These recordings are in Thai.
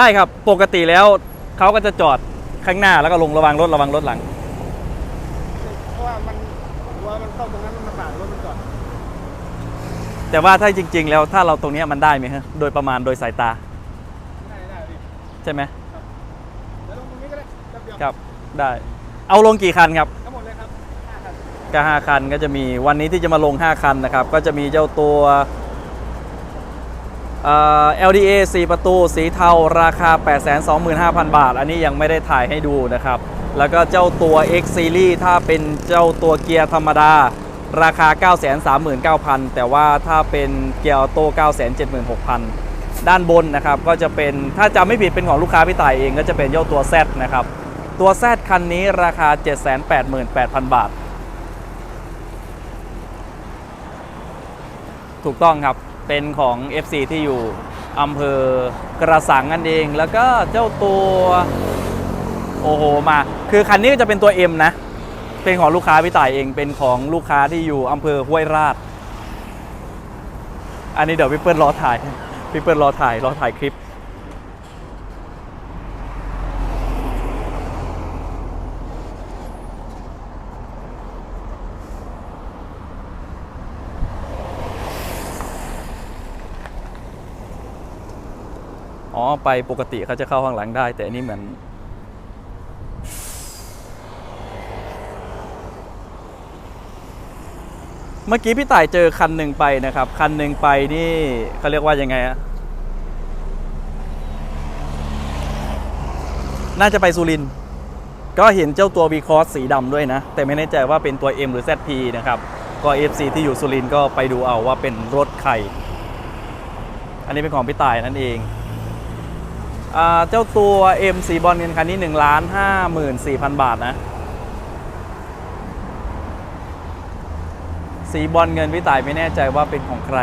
ได้ครับปกติแล้วเขาก็จะจอดข้างหน้าแล้วก็ลงระวังรถระวังรถหลัง เพราะว่ามันรั้วมันเข้าตรงนั้นมันลำบากรถมันจอดแต่ว่าถ้าจริง ๆ แล้วถ้าเราตรงเนี้ยมันได้ไหมฮะโดยประมาณโดยสายตาได้ได้พี่ใช่ไหมเดี๋ยวลงตรงนี้ก็ได้แป๊บเดียวครับได้ เอาลงกี่คันครับ ทั้งหมดเลยครับห้าคัน ก็5คันก็จะมีวันนี้ที่จะมาลง 5 คันนะครับ ก็จะมีเจ้าตัวเอ่อ LDA 4 ประตู สีเทา ราคา 825,000 บาท อันนี้ยังไม่ได้ถ่ายให้ดูนะครับ แล้วก็เจ้าตัว X Series ถ้าเป็นเจ้าตัวเกียร์ธรรมดา ราคา 939,000 แต่ว่าถ้าเป็นเกียร์ออโต้976,000 ด้านบนนะครับ ก็จะเป็นถ้าจำไม่ผิดเป็นของลูกค้าพี่ต่ายเองก็จะเป็นเจ้าตัว Z นะครับ ตัว Z คันนี้ราคา 788,000 บาท ถูกต้องครับ เป็นของ FC ที่อยู่อำเภอกระสังนั่นเอง แล้วก็เจ้าตัวโอ้โหมา คือคันนี้จะเป็นตัว M นะ เป็นของลูกค้าพี่ต่ายเองเป็นของลูกค้าที่อยู่อำเภอห้วยราช อันนี้เดี๋ยวพี่เปิ้ลรอถ่ายพี่เปิ้ลรอถ่ายรอถ่ายคลิป ไปปกติเขาจะเข้าข้างหลังได้ แต่อันนี้เหมือนเมื่อกี้พี่ต่ายเจอคันหนึ่งไปนะครับ คันหนึ่งไปนี่เขาเรียกว่ายังไงอะน่าจะไปสุรินก็เห็นเจ้าตัว v ีคอสสีดำด้วยนะ แต่ไม่แน่ใจว่าเป็นตัว M หรือ ZP นะครับ ก็ FC ที่อยู่สุรินก็ไปดูเอาว่าเป็นรถใคร อันนี้เป็นของพี่ต่ายนั่นเอง เจ้าตัว M สีบอลเงินคันนี้1ล้าน5 4 0 0 0 บาทนะสีบอลเงินพี่ต่ายไม่แน่ใจว่าเป็นของใคร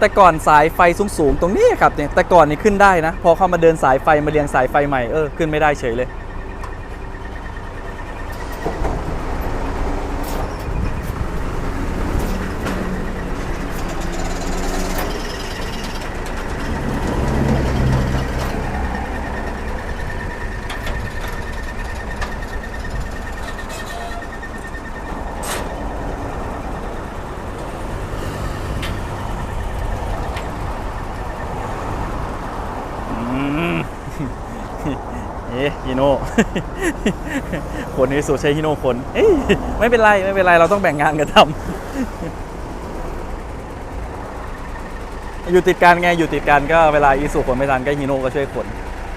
แต่ก่อนสายไฟสูงๆตรงนี้ครับเนี่ยแต่ก่อนนี่ขึ้นได้นะ พอเข้ามาเดินสายไฟมาเรียงสายไฟใหม่เออขึ้นไม่ได้เฉยเลย อืม เอ๊ะฮิโน่คนนี้สูใช้ฮิโน่คนเอ้ยไม่เป็นไรไม่เป็นไรเราต้องแบ่งงานกันทำอยู่ติดกันไงอยู่ติดกันก็เวลาอีสุขนไม่ทันก็ฮิโน่ก็ช่วยขน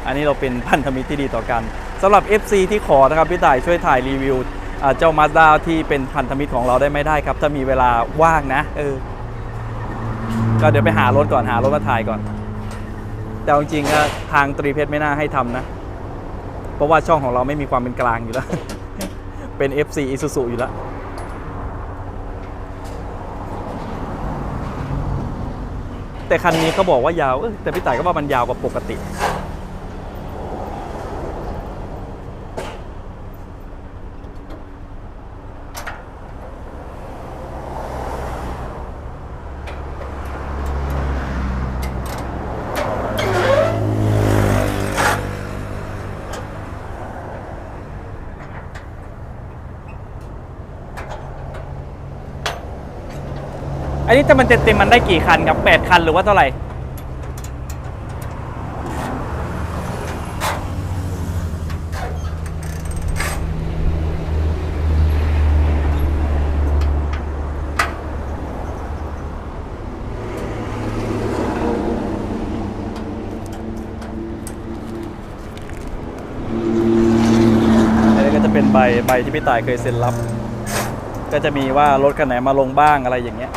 อันนี้เราเป็นพันธมิตรที่ดีต่อกันสำหรับ FC ที่ขอนะครับพี่ต่ายช่วยถ่ายรีวิวเจ้ามาสด้าที่เป็นพันธมิตรของเราได้ไม่ได้ครับ ถ้ามีเวลาว่างนะเออก็เดี๋ยวไปหารถก่อนหารถมาถ่ายก่อน แต่จริงๆก็ทางตรีเพชรไม่น่าให้ทำนะ เพราะว่าช่องของเราไม่มีความเป็นกลางอยู่แล้ว เป็น FC Isuzu อยู่แล้วแต่คันนี้เขาบอกว่ายาวแต่พี่ต่ายก็ว่ามันยาวกว่าปกติ อันนี้จะมันเต็มๆมันได้กี่คันครับ 8 คันหรือว่าเท่าไหร่ อันนี้ก็จะเป็นใบใบที่พี่ต่ายเคยเซ็นรับ ก็จะมีว่ารถคันไหนมาลงบ้างอะไรอย่างเงี้ย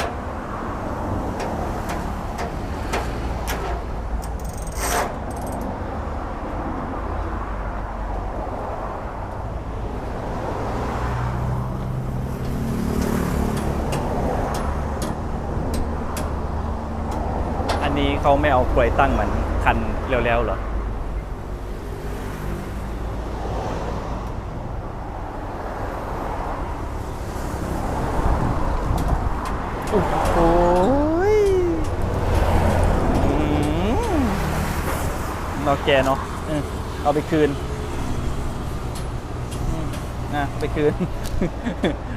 อันนี้ เขาไม่เอากลวยตั้งเหมือนคันเร็วๆเหรอโอ้โหยอืมนอกแกเนาะเออเอาไปคืนอืมอะไปคืน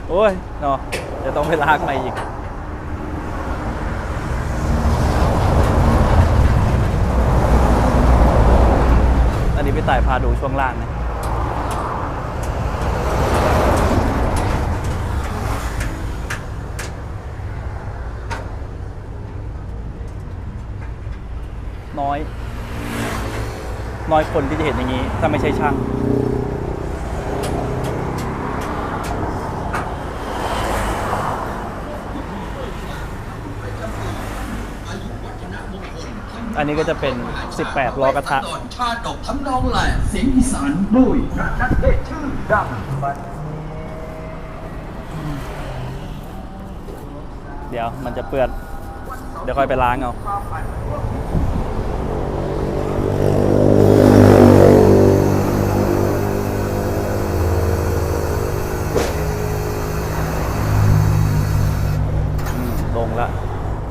โอ้ยเนาะจะต้องไปลากมาอีก อันนี้พี่ ต่ายพาดูช่วงล่างนะน้อย น้อยคนที่จะเห็นอย่างนี้ ถ้าไม่ใช่ช่าง อันนี้ก็จะเป็น 18ล้อกระทะชาดกทำนองแหละเสียงอีสานด้วยนักเทศชื่อดังเดี๋ยวมันจะเปื้อนเดี๋ยวค่อยไปล้างเอาลงละ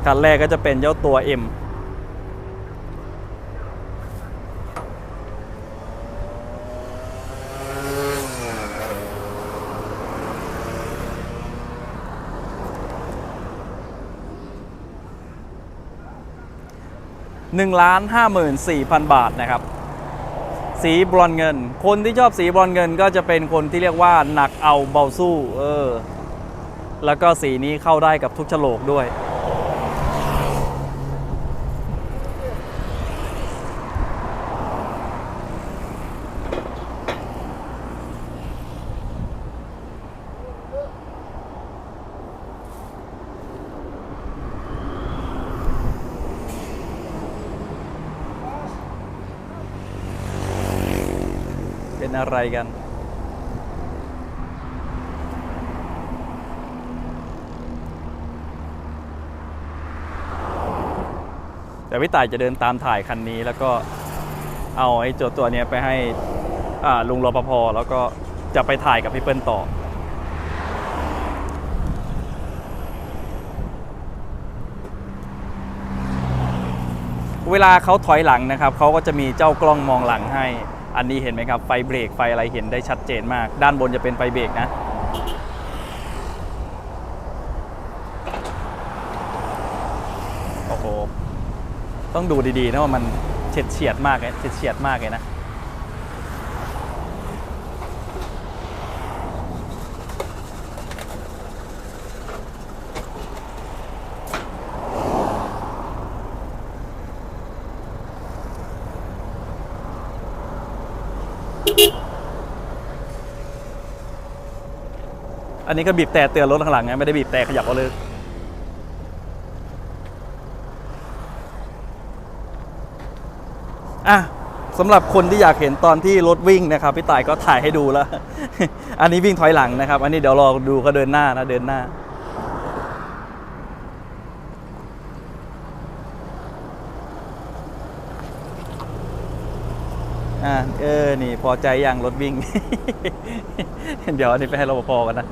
คันแรกก็จะเป็นเจ้าตัว M 1ล้าน54,000 บาทนะครับ สีบรอนเงิน คนที่ชอบสีบรอนเงินก็จะเป็นคนที่เรียกว่าหนักเอาเบาสู้ เออ แล้วก็สีนี้เข้าได้กับทุกโฉลกด้วย เป็นอะไรกัน แต่พี่ต่ายจะเดินตามถ่ายคันนี้แล้วก็เอาไอ้โจทย์ตัวเนี้ยไปให้ลุงรปภแล้วก็จะไปถ่ายกับพี่เปิ้ลต่อเวลาเขาถอยหลังนะครับ เขาก็จะมีเจ้ากล้องมองหลังให้ อันนี้เห็นไหมครับ ไฟเบรกไฟอะไรเห็นได้ชัดเจนมาก ด้านบนจะเป็นไฟเบรกนะ โอ้โห ต้องดูดีๆนะว่ามันเฉียดเฉียดมากเลยเฉียดเฉียดมากเลยนะ อันนี้ก็บีบแต่เตือนรถข้างหลังไงไม่ได้บีบแต่ขยับเอาเลยอะสำหรับคนที่อยากเห็นตอนที่รถวิ่งนะครับพี่ต่ายก็ถ่ายให้ดูแล้ว อันนี้วิ่งถอยหลังนะครับ อันนี้เดี๋ยวรอดูก็เดินหน้านะเดินหน้า อ่าเออ นี่พอใจยังรถวิ่ง เดี๋ยวอันนี้ไปให้รปภกันนะ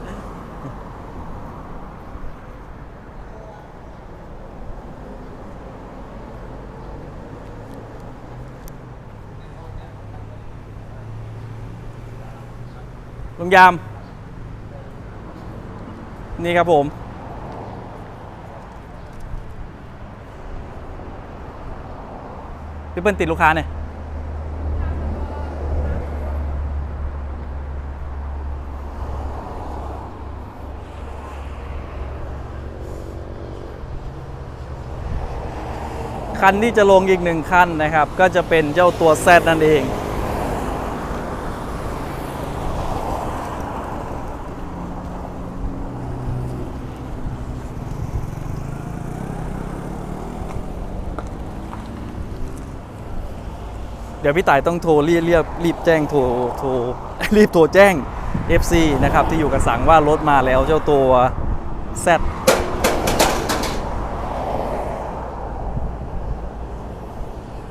ลุงยาม นี่ครับผมพี่เปิ้ลติดลูกค้าเนี่ยคันที่จะลงอีกหนึ่งคันนะครับ ก็จะเป็นเจ้าตัว Z นั่นเอง ดี๋ยวพี่ต่ายต้องโทรเรียบเรียบรีบแจ้งโทรโทรรีบโทรแจ้ง FC นะครับที่อยู่กับสังว่ารถมาแล้วเจ้าตัว Z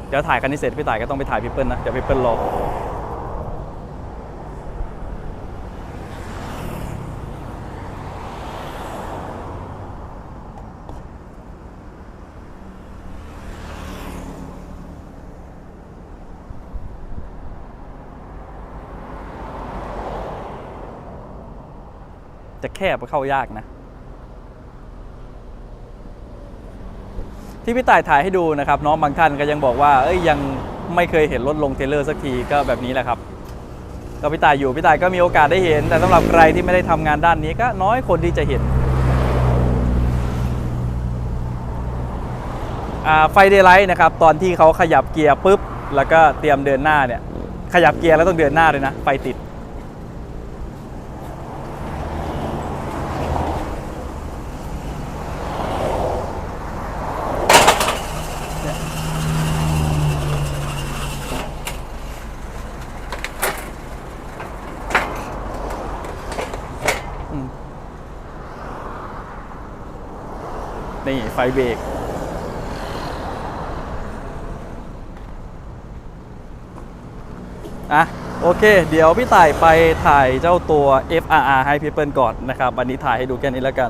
เดี๋ยวดี๋ยวถ่ายคันนี้เสร็จพี่ต่ายก็ต้องไปถ่ายพี่เปิ้ลนะเดี๋ยวพี่เปิ้ลรอ จะแคบก็เข้ายากนะ ที่พี่ต่ายถ่ายให้ดูนะครับ น้องบางท่านก็ยังบอกว่าเอ้ยยังไม่เคยเห็นรถลงเทเลอร์สักทีก็แบบนี้แหละครับก็พี่ต่ายอยู่พี่ต่ายก็มีโอกาสได้เห็น แต่สำหรับใครที่ไม่ได้ทำงานด้านนี้ก็น้อยคนที่จะเห็นไฟเดย์ไลท์นะครับตอนที่เขาขยับเกียร์ปุ๊บ แล้วก็เตรียมเดินหน้าเนี่ย ขยับเกียร์แล้วต้องเดินหน้าเลยนะ ไฟติด นี่ไฟเบรกอะโอเค เดี๋ยวพี่ต่ายไปถ่ายเจ้าตัว FRR ให้พี่เปิ้ลก่อนนะครับ วันนี้ถ่ายให้ดูแค่นี้แล้วกัน